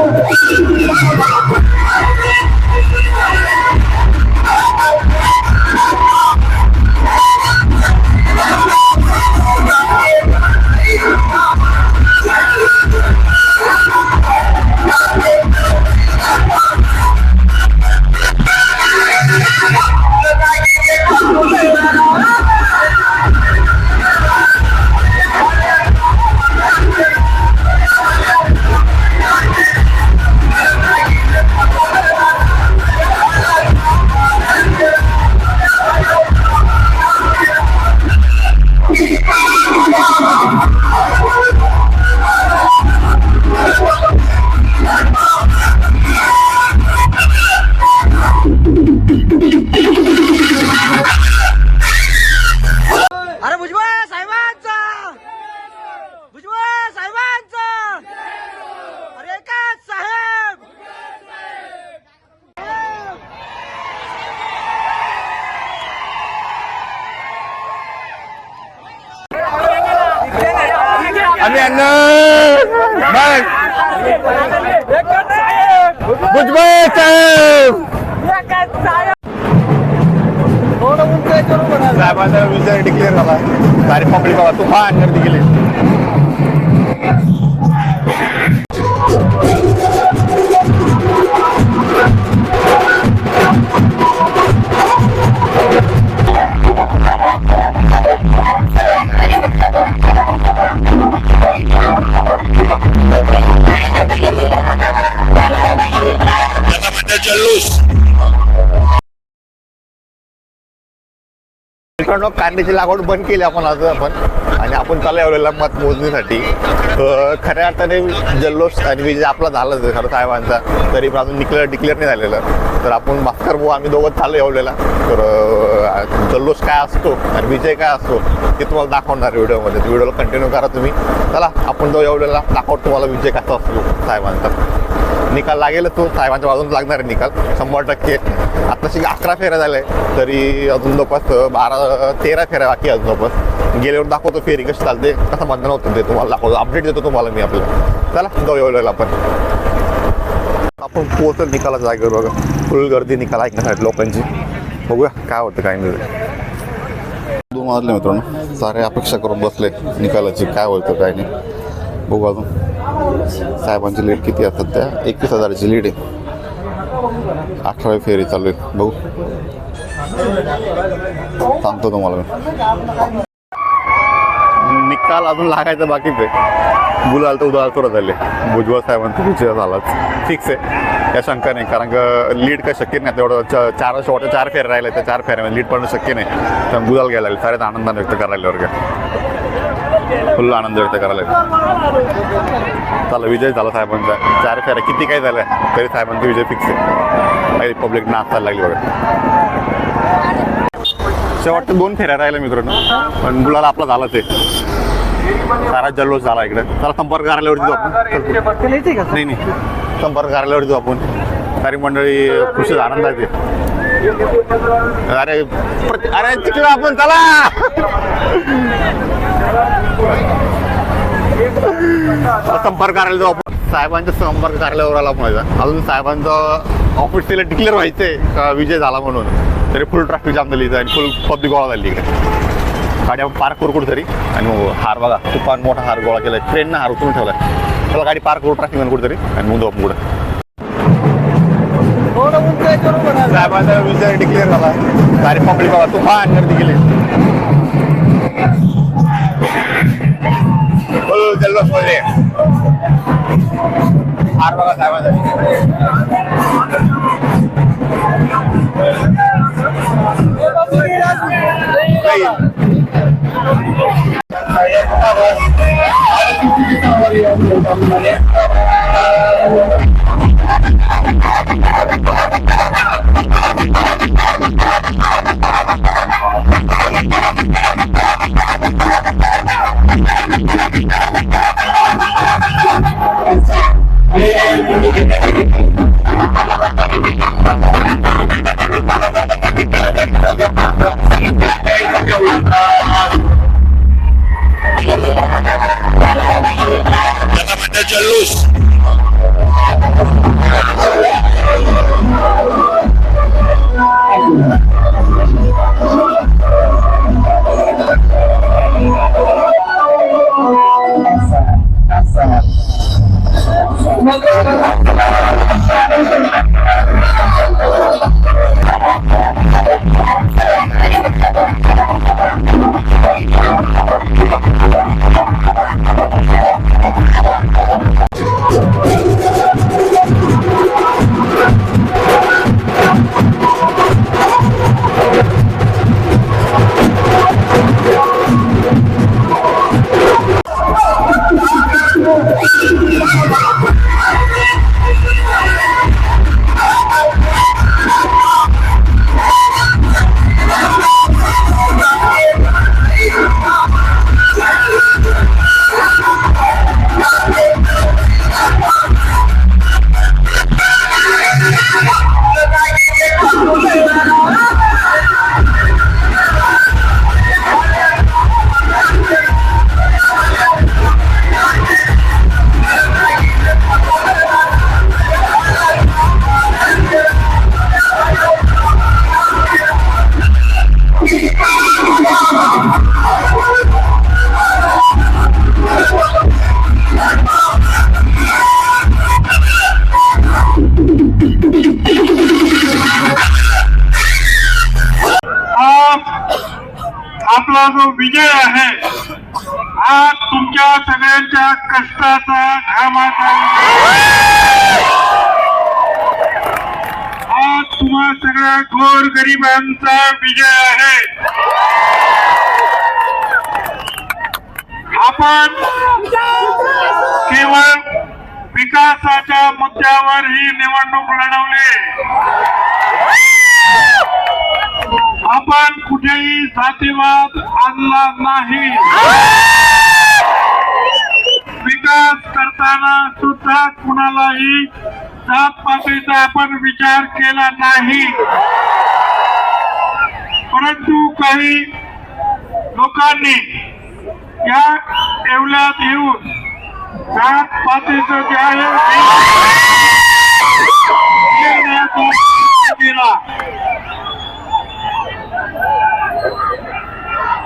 いいね。आम्ही अन्न बघ भुजबळ साहेब. साहेबांचा विजय डिक्लेअर झाला. तारीख पब्लिक बाबा. तुफान गर्दी केली मित्रांनो कांद्याची लागवड बंद केली आपण आज आपण. आणि आपण चालू एवढ्याला मत मोजणीसाठी. खऱ्या अर्थाने जल्लोष आणि विजय आपला झालाच खरं साहेबांचा. तरी पण अजून डिक्लेअर डिक्लेअर नाही झालेलं. तर आपण भास्कर भाऊ आम्ही दोघं चालू एवढ्याला तर जल्लोष काय असतो आणि विजय काय असतो ते तुम्हाला दाखवणार व्हिडिओमध्ये व्हिडिओला कंटिन्यू करा तुम्ही. चला आपण जो एवढेला दाखवतो तुम्हाला विजय कसा असतो साहेबांचा. निकाल लागेल तो साहेबांच्या बाजून लागणार आहे निकाल. शंभर टक्के. आताशी अकरा फेऱ्या झाल्या तरी अजून जवळपास बारा तेरा फेऱ्या बाकी अजून जवळपास गेल्यावर दाखवतो फेरी कशी चालते कसं मतदान होतं ते तुम्हाला दाखवतो. अपडेट देतो तुम्हाला मी आपलं. चला जाऊ आपण. आपण पोहोचल निकाला जागेवर बघा. फुल गर्दी निकाल ऐकण्यासाठी लोकांची. बघूया काय होतं काय नाही. दोन वाजले मित्रांनो. सारे अपेक्षा करून बसले निकालाची. काय होतं काय नाही. बघू अजून. साहेबांची लीड किती असतात त्या एकवीस हजाराची लीड आहे. अठरावी फेरी चालू आहे. बघू. सांगतो तुम्हाला मी. निकाल अजून लागायचं बाकीच आहे. बुलाल तर उदाहरण थोडं झाले भुजबळ साहेबांचा विजय झालाच. फिक्स आहे. या शंका नाही. कारण का लीड काय शक्य नाही. तेवढं च- चार शेवटच्या चार फेऱ्या राहिले. त्या चार फेऱ्यामध्ये लीड पडणं शक्य नाही. तर गुलाल घ्यायला लागले सारेच आनंदाने व्यक्त करायला लागले वर्ग. फुल आनंद व्यक्त करायला लागले. चला विजय झाला साहेबांचा. चार फेऱ्या. किती काय झाल्या तरी साहेबांचा विजय फिक्स आहे. पब्लिक नाचायला लागली बघा. शेवटच्या दोन फेऱ्या राहिल्या मित्रांनो. पण गुलाल आपला झालाच आहे सारा जल्लोष झाला इकडे. चला संपर्क कार्यालयावरती जाऊ आपण. नाही नाही. संपर्क कार्यालयावरती जाऊ आपण. सारी मंडळी खुशी आहे अरे अरे तिकडे आपण चला. संपर्क कार्यालय जाऊ आपण. साहेबांच्या संपर्क कार्यालयावर आला माझा अजून साहेबांचं ऑफिस तिला डिक्लेअर व्हायचंय का विजय झाला म्हणून. तरी फुल ट्रॅफिक जाम झाली आणि फुल पब्लिक गोळा झाली गाडी आपण पार्क करू कुठेतरी. आणि मग हार बघा तुफान मोठा हार गोळा केलाय. ट्रेननं हार उचलून ठेवला त्याला गाडी पार्क करू ट्रॅफिक कुठेतरी. आणि मग जाऊ आपण पुढं. साहेबांचा विजय डिक्लेअर झाला. भारी पब्लिक बाबा तुफान गर्दी गेली. जल्लोषमध्ये आर बघा साहेबांचा. तुमचा जो विजय आहे हा तुमच्या सगळ्यांच्या कष्टाचा घामाचा हा तुम्हा सगळ्या घोर गरिबांचा विजय आहे. आपण केवळ विकासाच्या मुद्द्यावर ही निवडणूक लढवली. आपण कुठेही जातीवाद आणला नाही. विकास करताना सुद्धा कुणालाही जात पातळीचा आपण विचार केला नाही. परंतु काही लोकांनी या येवल्यात येऊन जात पातळीचं जे आहे केला.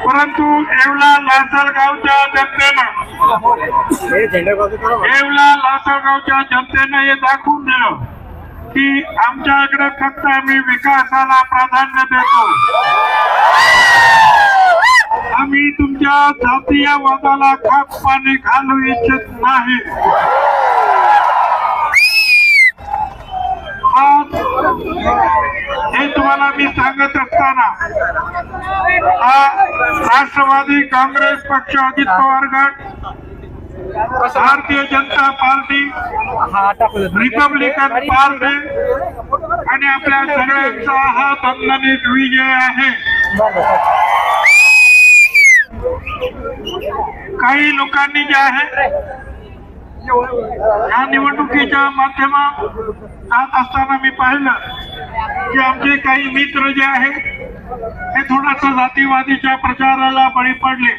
परंतु येवला लासलगावच्या जनतेनं येवला लासलगावच्या जनतेनं हे दाखवून दिलं की आमच्याकडे फक्त आम्ही विकासाला प्राधान्य देतो. आम्ही तुमच्या जातीय वादाला खास पाणी घालू इच्छित नाही. आज हे तुम्हाला मी सांगत असताना हा राष्ट्रवादी काँग्रेस पक्ष अजित पवार गट Bharatiya Janata party Republican party आणि आपल्या सगळ्यांचा हा दणदणीत विजय आहे. काही लोकांनी जे आहे या निवडणुकीच्या माध्यमात जात असताना मी पाहिलं की आमचे काही मित्र जे आहेत ते थोडस जातीवादीच्या प्रचाराला बळी पडले.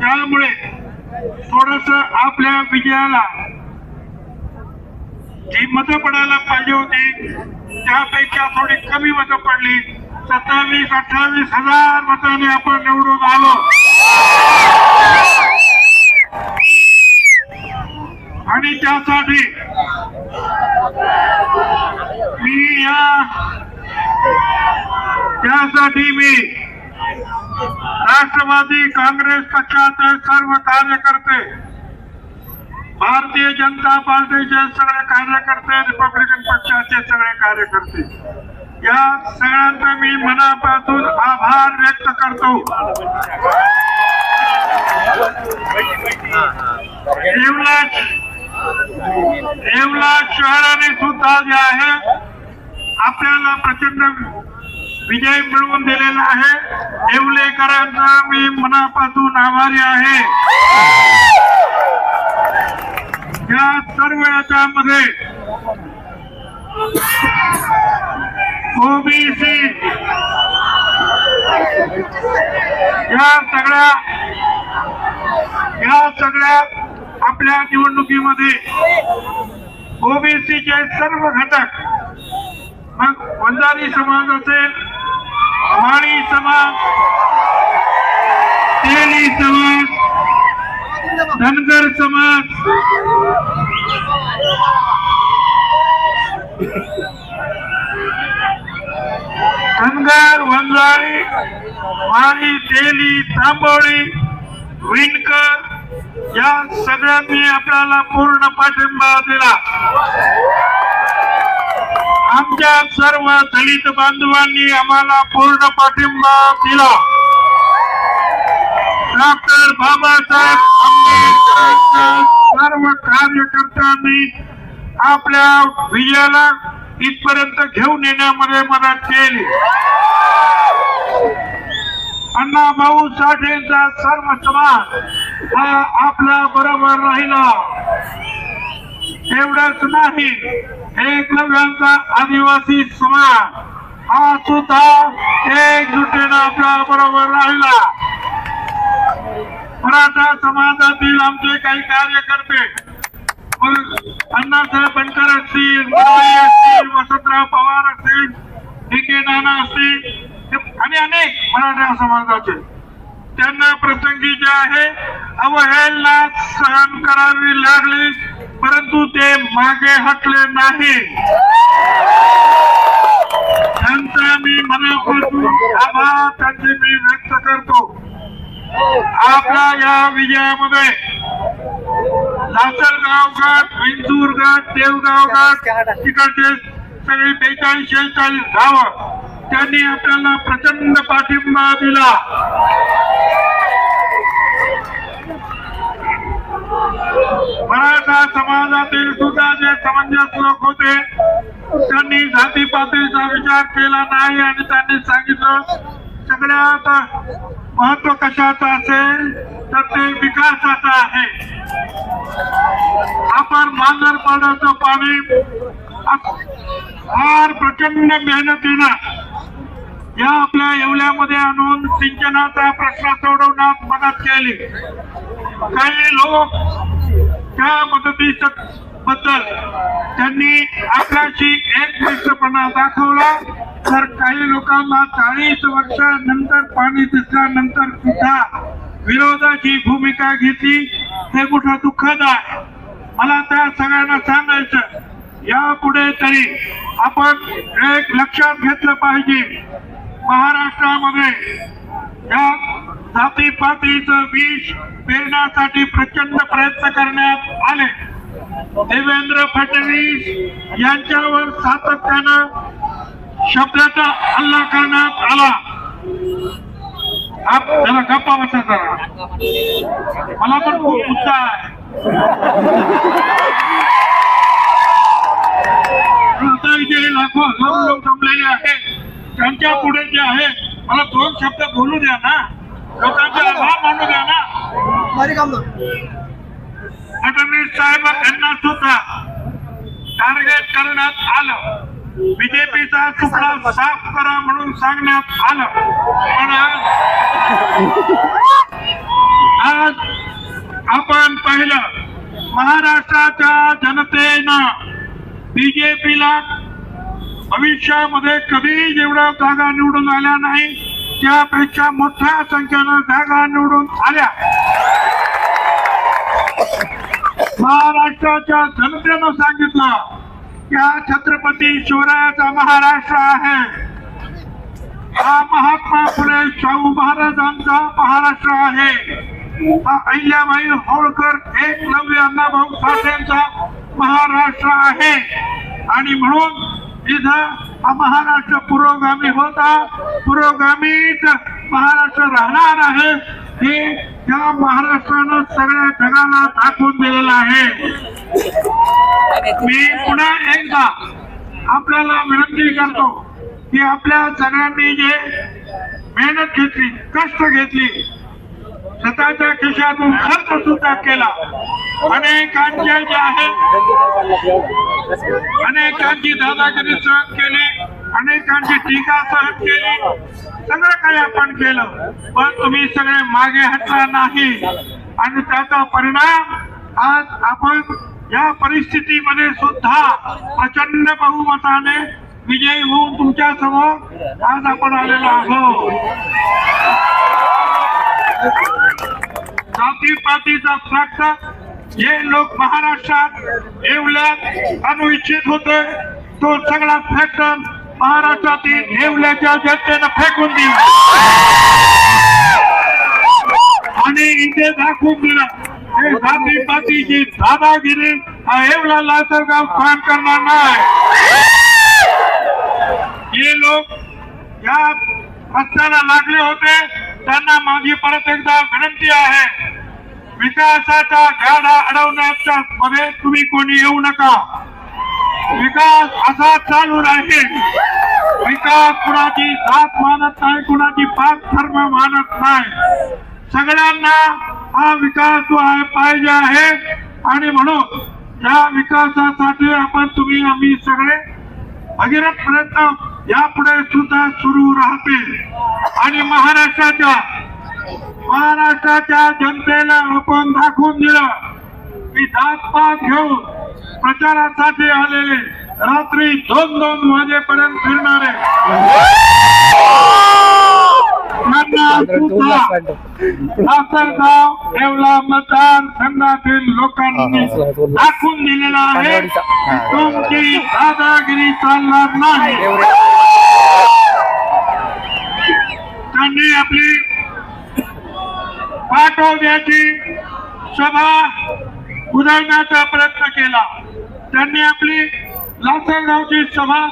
त्यामुळे थोडस आपल्या विजयाला जी मतं पडायला पाहिजे होती त्यापेक्षा थोडी कमी मतं पडली. सत्तावीस अठ्ठावीस हजार मताने आपण निवडून आलो. आणि त्यासाठी मी या त्यासाठी मी राष्ट्रवादी काँग्रेस पक्षाचे सर्व कार्यकर्ते भारतीय जनता पार्टीचे सगळे कार्यकर्ते रिपब्लिकन पक्षाचे सगळे कार्यकर्ते या सगळ्यांचा मी मनापासून आभार व्यक्त करतो. येवला येवला शहराने सुद्धा जे आहे आपल्याला प्रचंड विजय मिळवून दिलेला आहे. येवलेकरांचा मी मनापासून आभारी आहे. या सर्व याच्यामध्ये ओबीसी या सगळ्या या सगळ्या आपल्या निवडणुकीमध्ये ओबीसीचे सर्व घटक मग वंजारी समाज असेल माळी समाज तेली समाज धनगर समाज धनगर वंजारी माळी तेली तांबोळी विणकर या सगळ्यांनी आपल्याला पूर्ण पाठिंबा दिला. आमच्या सर्व दलित बांधवांनी आम्हाला पूर्ण पाठिंबा दिला. डॉक्टर बाबासाहेब आंबेडकरांच्या सर्व कार्यकर्त्यांनी आपल्या विजयाला इथपर्यंत घेऊन येण्यामध्ये मदत केली. अण्णा भाऊ साठेंचा सर्व समाज हा आपल्या बरोबर राहिला. एवढंच नाही एकलव्यांचा आदिवासी समाज हा सुद्धा एकजुटीनं आपल्या बरोबर राहिला. मराठा समाजातील आमचे काही कार्यकर्ते अण्णासाहेब बनकर असतील असतील वसंतराव पवार असतील डी के नाना असतील आणि अनेक मराठा समाजाचे. त्यांना प्रसंगी जे आहे अवहेलना सहन करावी लागली परंतु ते मागे हटले नाही. त्यांचा मी मनापासून आभार त्यांचे मी व्यक्त करतो. आपल्या या विजयामध्ये लासलगाव घाट विंचूर घाट देवगाव घाट तिकडचे सगळे बेचाळीस शेहेचाळीस गावं त्यांनी आपल्याला प्रचंड पाठिंबा दिला. मराठा समाजातील सुद्धा जे समंजस लोक होते त्यांनी जाती पातळीचा विचार केला नाही आणि त्यांनी सांगितलं सगळ्यात महत्त्व कशाचं असेल तर ते विकासाचं आहे. आपण मांजर पाण्याचं पाणी फार प्रचंड मेहनतीनं या आपल्या येवल्यामध्ये आणून सिंचनाचा प्रश्न सोडवण्यात मदत केली. काही लोक त्या मदती बद्दल त्यांनी आपल्याशी एकनिष्ठपणा दाखवला. तर काही लोकांना चाळीस वर्षानंतर पाणी दिसल्यानंतर सुद्धा विरोधाची भूमिका घेतली. हे मोठं दुःखद आहे? मला त्या सगळ्यांना सांगायचं यापुढे तरी आपण एक लक्षात घेतलं पाहिजे. महाराष्ट्रामध्ये या जाती जातीपातीचं विष पेरण्यासाठी प्रचंड प्रयत्न करण्यात आले. देवेंद्र फडणवीस यांच्यावर सातत्यानं शब्दाचा हल्ला करण्यात आला. त्याला गप्पा बसा जरा. मला पण खूप उत्साह आहे. लाखो लांब लोक जमलेले आहेत. त्यांच्या पुढे जे आहे मला दोन शब्द बोलू द्या ना. लोकांचे आभार मानू द्या ना. फडणवीस साहेब यांना सुद्धा टार्गेट करण्यात आलं. बीजेपीचा तुकडा साफ करा म्हणून सांगण्यात आलं. पण आज आज आपण पाहिलं महाराष्ट्राच्या जनतेनं बीजेपीला भविष्यामध्ये कधी जेवढ्या जागा निवडून आल्या नाही त्यापेक्षा मोठ्या संख्येनं जागा निवडून आल्या. महाराष्ट्राच्या जनतेनं सांगितलं की हा छत्रपती शिवरायाचा महाराष्ट्र आहे. हा महात्मा फुले शाहू महाराजांचा महाराष्ट्र आहे. हा अहिल्याबाई होळकर एकलव्य अण्णाभाऊ साठेंचा महाराष्ट्र आहे. आणि म्हणून इथं हा महाराष्ट्र पुरोगामी होता. पुरोगामीच महाराष्ट्र राहणार आहे. हे त्या महाराष्ट्रानं सगळ्या जगाला दाखवून दिलेलं आहे. मी पुन्हा एकदा आपल्याला विनंती करतो की आपल्या सगळ्यांनी जे मेहनत घेतली कष्ट घेतली स्वतःच्या खिशातून खर्च सुद्धा केला. अनेकांचे जे आहे अनेकांची दादागिरी सहन केली अनेकांची टीका सहन केली सगळं काही आपण केलं पण तुम्ही सगळे मागे हटला नाही. आणि त्याचा परिणाम आज आपण या परिस्थितीमध्ये सुद्धा प्रचंड बहुमताने विजयी होऊन तुमच्यासमोर आज आपण आलेलो आहोत. जातीपातीचा प्रश्न जे लोक महाराष्ट्रात येवल्यात आणू इच्छित होते तो सगळा फॅक्टर महाराष्ट्रातील येवल्याच्या जनतेनं फेकून दिला. आणि इथे दाखवून दिलं हे जाती पातीची दादागिरी हा येवला लासलगाव सहन करणार नाही. हे लोक या रस्त्याला लागले होते त्यांना माझी परत एकदा विनंती आहे. विकासाचा गाडा अडवण्याच्या मध्ये तुम्ही कोणी येऊ नका. विकास असा चालू राहील. विकास कुणाची जात मानत नाही कुणाची पाच धर्म मानत नाही. सगळ्यांना हा विकास जो आहे पाहिजे आहे. आणि म्हणून या विकासासाठी आपण तुम्ही आम्ही सगळे भगीरथ प्रयत्न यापुढे सुद्धा सुरू राहतील. आणि महाराष्ट्राच्या महाराष्ट्राच्या जनतेला आपण दाखवून दिलं. की जातपात घेऊन प्रचारासाठी आलेले. रात्री दोन दोन वाजेपर्यंत फिरणारे. लासलगाव येवला मतदार संघातील लोकांनी दाखवून दिलेला आहे. तुमची दादागिरी चालणार नाही. त्यांनी आपली पाठवण्याची सभा उधळण्याचा प्रयत्न केला. त्यांनी आपली लासलगावची सभा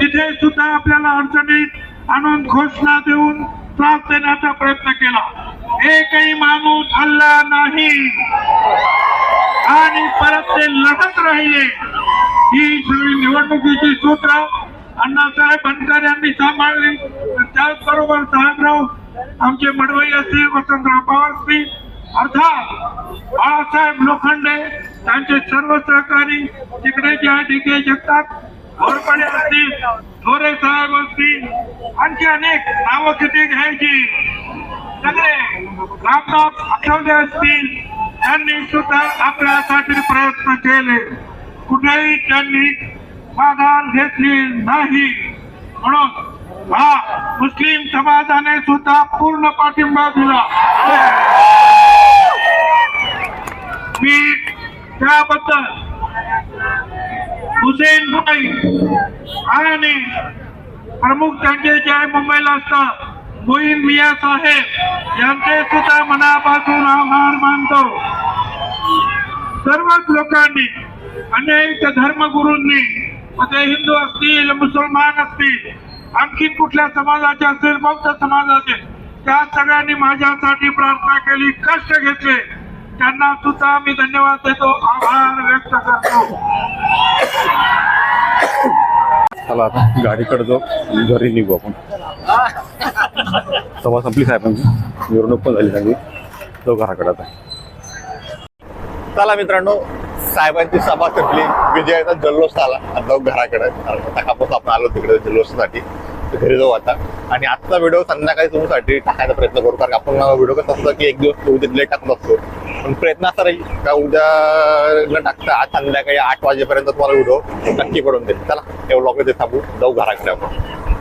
तिथे सुद्धा आपल्याला अडचणीत आणून घोषणा देऊन त्रास देण्याचा प्रयत्न केला. एकही माणूस हल्ला नाही. आणि परत ते लढत राहिले. ही सगळी निवडणुकीची सूत्र अण्णासाहेब बनकर यांनी सांभाळली. त्याचबरोबर साहेबराव आमचे मडवई असतील वसंतराव पवार असतील अर्थात बाळासाहेब लोखंडे त्यांचे सर्व सहकारी तिकडे जे आहे जगतात. घोरपडे असतील थोरे साहेब असतील आणखी अनेक नावं किती घ्यायची. सगळे रामदास आठवले असतील. त्यांनी सुद्धा आपल्यासाठी प्रयत्न केले. कुठेही त्यांनी माघार घेतली नाही. म्हणून हा मुस्लिम समाजाने सुद्धा पूर्ण पाठिंबा दिला. मी त्याबद्दल हुसेन भाई आणि प्रमुख त्यांचे जे मुंबईला असतात मोईन मिया साहेब यांचे सुद्धा मनापासून आभार मानतो. सर्वच लोकांनी अनेक धर्मगुरूंनी ते हिंदू असतील मुसलमान असतील आणखी कुठल्या समाजाचे असतील बौद्ध समाजाचे त्या सगळ्यांनी माझ्यासाठी प्रार्थना केली कष्ट घेतले. त्यांना सुद्धा मी धन्यवाद देतो आभार व्यक्त करतो. चला आता गाडीकडे जाऊ घरी निघू आपण. सभा संपली साहेबांची मिरवणूक पण झाली सगळी. तो घराकडे आता. चला मित्रांनो साहेबांची सभा संपली. विजयाचा जल्लोष आला. आता घराकडे. टाकापासून आपण आलो तिकडे जल्लोषासाठी. घरी जाऊ आता आणि आजचा व्हिडिओ संध्याकाळी तुमच्यासाठी टाकायचा प्रयत्न करू कारण आपण व्हिडिओ कसं असतं की एक दिवस उद्या लेट टाकत असतो. पण प्रयत्न असा राहील का उद्या न टाकता आज संध्याकाळी आठ वाजेपर्यंत तुम्हाला व्हिडिओ नक्की करून देईल. चला एवढं लवकर ते थांबू जाऊ घराकडे आपण.